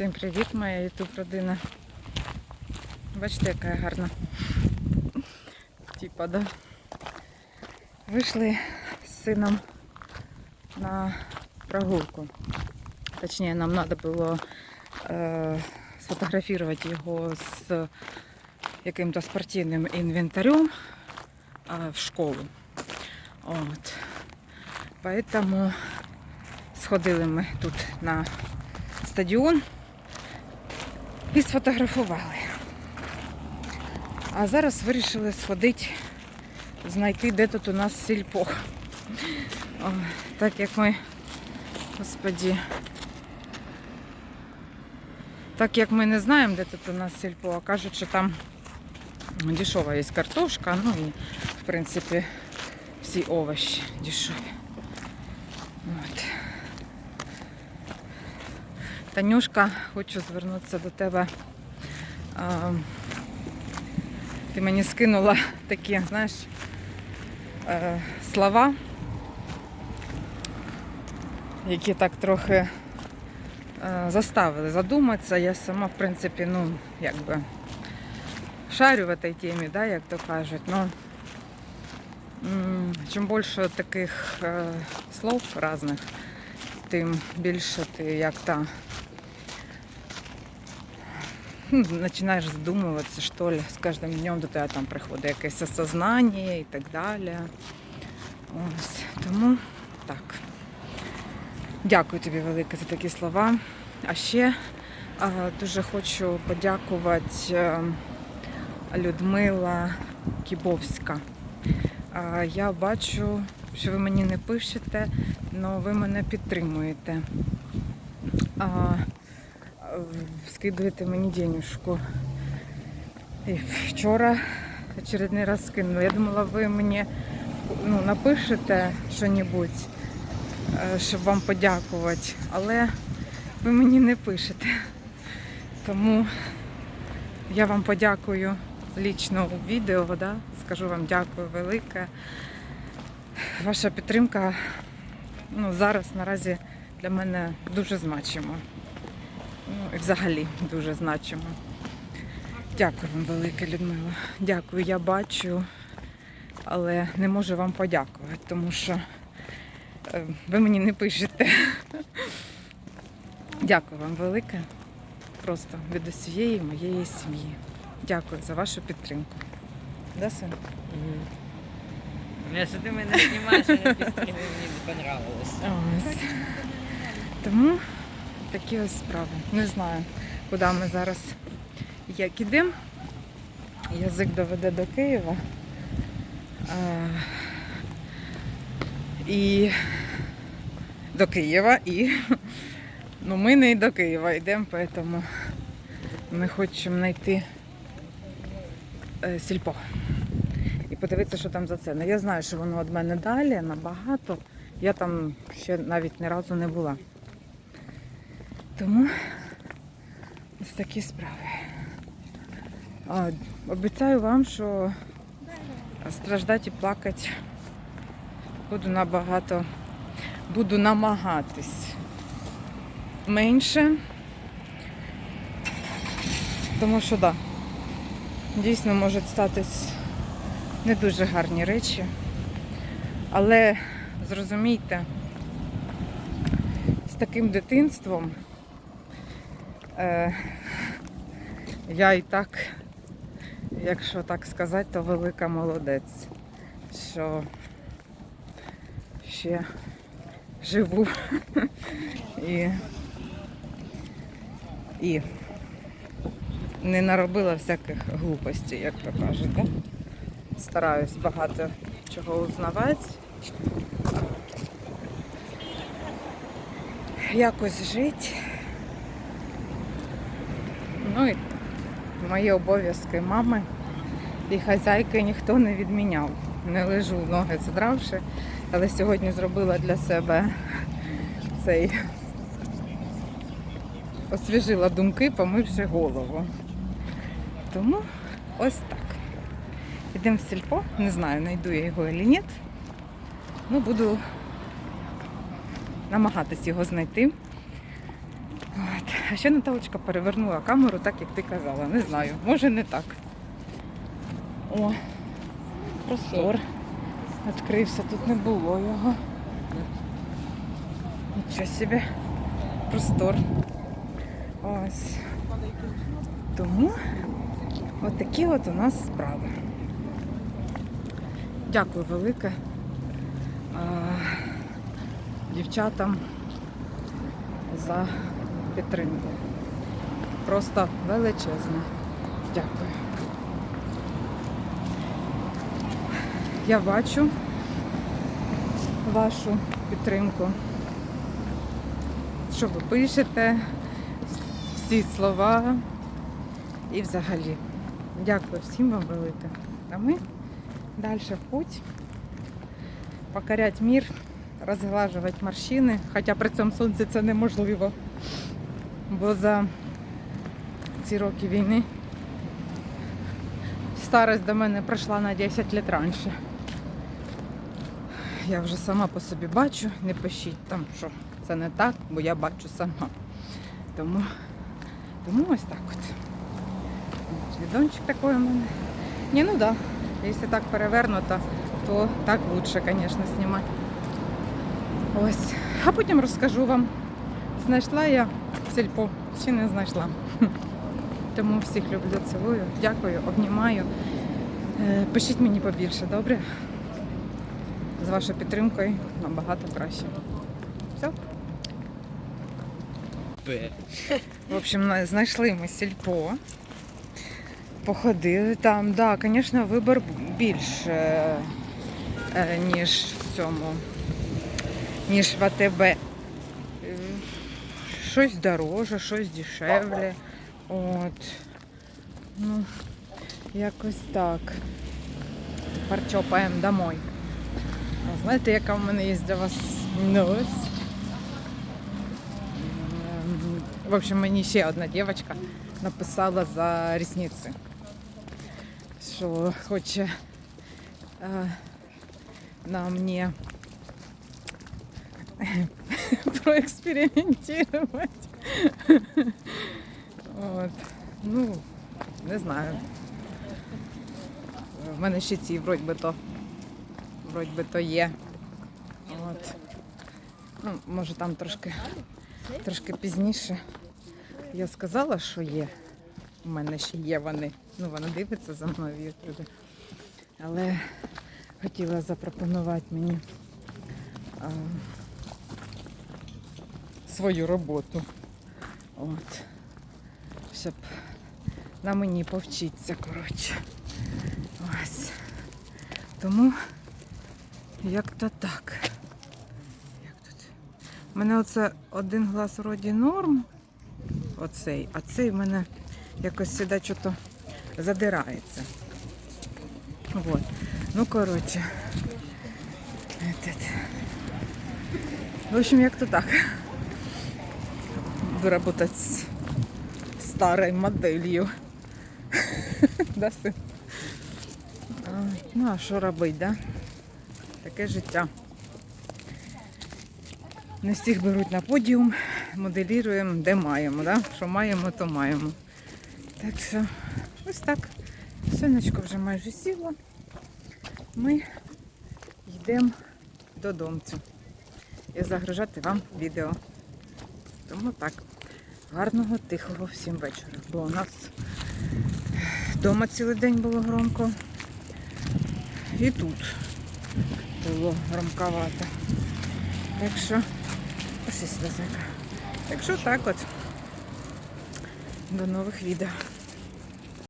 Всім привіт, моя ютуб родина. Бачите, яка я гарна. Типа, да. Вийшли з сином на прогулку. Точніше, нам треба було е, сфотографувати його з яким-то спортивним інвентарем в школу. От. Поэтому сходили ми тут на стадіон і сфотографували. А зараз вирішили сходити, знайти, де тут у нас сільпо. Так як ми, господі, так як ми не знаємо, де тут у нас сільпо, а кажуть, що там дешева є картошка, ну і, в принципі, всі овочі дешеві. От. Танюшка, хочу звернутися до тебе. Ти мені скинула такі, знаєш, е, слова, які так трохи е, заставили задуматися. Я сама, в принципі, ну, якби шарю в цій темі, да, як то кажуть. Ну, чим більше таких е, слов різних, тим більше ти як та ну, починаєш задумуватися, що ли, з кожним днем до тебе там приходить якесь осознання і так далі. Ось. Тому так. Дякую тобі велике за такі слова. А ще а, дуже хочу подякувати е, Людмила Кібовська. А, Я бачу, що ви мені не пишете, але ви мене підтримуєте. А, скидуєте мені денежку. І вчора очередний раз скинула. Я думала, ви мені ну, напишете е, щоб вам подякувати, але ви мені не пишете. Тому я вам подякую лічно у відео, да? скажу вам дякую велике. Ваша підтримка ну, зараз наразі для мене дуже значима. Ну, і взагалі дуже значимо. Дякую вам велике, Людмила. Дякую, я бачу, але не можу вам подякувати, тому що е, ви мені не пишете. Дякую вам велике. Просто від усієї моєї сім'ї. Дякую за вашу підтримку. Да, син? Якщо ти мене знімаєш, мені не понравилось. Тому такі ось справи. Не знаю, куди ми зараз як ідемо. Язик доведе до Києва. А, і до Києва і ну, ми не до Києва йдемо, тому ми хочемо знайти е, сільпо. І подивитися, що там за ціни. Я знаю, що воно від мене далі набагато. Я там ще навіть ні разу не була. Тому ось такі справи. А, обіцяю вам, що страждати і плакати буду набагато, буду намагатись менше. Тому що так, да, дійсно можуть статись не дуже гарні речі. Але зрозумійте, з таким дитинством е, я і так, якщо так сказати, то велика молодець, що ще живу і, і не наробила всяких глупостей, як то кажуть. Да? Стараюсь багато чого узнавати. Якось жити. Ну і мої обов'язки мами і хазяйки ніхто не відміняв. Не лежу ноги задравши, але сьогодні зробила для себе цей освіжила думки, помивши голову. Тому ось так. Йдемо в сільпо, не знаю, знайду я його чи ні. Ну, буду намагатись його знайти. От. А ще Наталочка перевернула камеру так, як ти казала. Не знаю, може не так. О, простор. Відкрився, тут не було його. Нічого собі. Простор. Ось. Тому от от у нас справи. Дякую велике дівчатам за підтримку. Просто величезне. Дякую. Я бачу вашу підтримку. Що ви пишете, всі слова і взагалі. Дякую всім вам велике. А ми далі в путь. Покорять мір, розглажувати морщини, хоча при цьому сонці це неможливо. Бо за ці роки війни старость до мене прийшла на 10 літ раніше. Я вже сама по собі бачу, не пишіть там, що це не так, бо я бачу сама. Тому, тому ось так от. Відончик такий у мене. Ні, ну да. Якщо так перевернуто, то так лучше, звісно, знімати. Ось. А потім розкажу вам, знайшла я сільпо чи не знайшла. Тому всіх люблю, цілую. Дякую, обнімаю. Е, Пишіть мені побільше, добре? З вашою підтримкою набагато краще. Все. В общем, знайшли ми сільпо. Походили там, да, звісно, вибір більше, е, ніж в цьому, ніж в АТБ. Е, Щось дороже, щось дешевле. От. Ну, якось так. Тепер чопаємо домой. А знаєте, яка в мене є для вас новость? Ем, В общем, мені ще одна дівчинка написала за рісниці, що хоче е, на мені проекспериментувати. От. Ну, не знаю. В мене ще ці вроді би то. Вроді би то є. От. Ну, може там трошки, трошки пізніше. Я сказала, що є. У мене ще є вони. Ну, вона дивиться за мною в. Але хотіла запропонувати мені свою роботу. От. Щоб на мені повчитися, коротше. Ось. Тому як-то так. Як тут? У мене оце один глаз вроді норм. Оцей, а цей в мене якось сюди щось задирається. Вот. Ну, коротше. В общем, як-то так. Буду работать з старою моделлю. да, син? Ну, а що робити, да? Таке життя. Не всіх беруть на подіум, моделіруємо, де маємо, да? що маємо, то маємо. Так що ось так. Сонечко вже майже сіло. Ми йдемо додому і загружати вам відео. Тому так. Гарного, тихого всім вечора. Бо у нас вдома цілий день було громко. І тут було громковато. Так що, ось сюди зайка. Так що так от. До нових відео.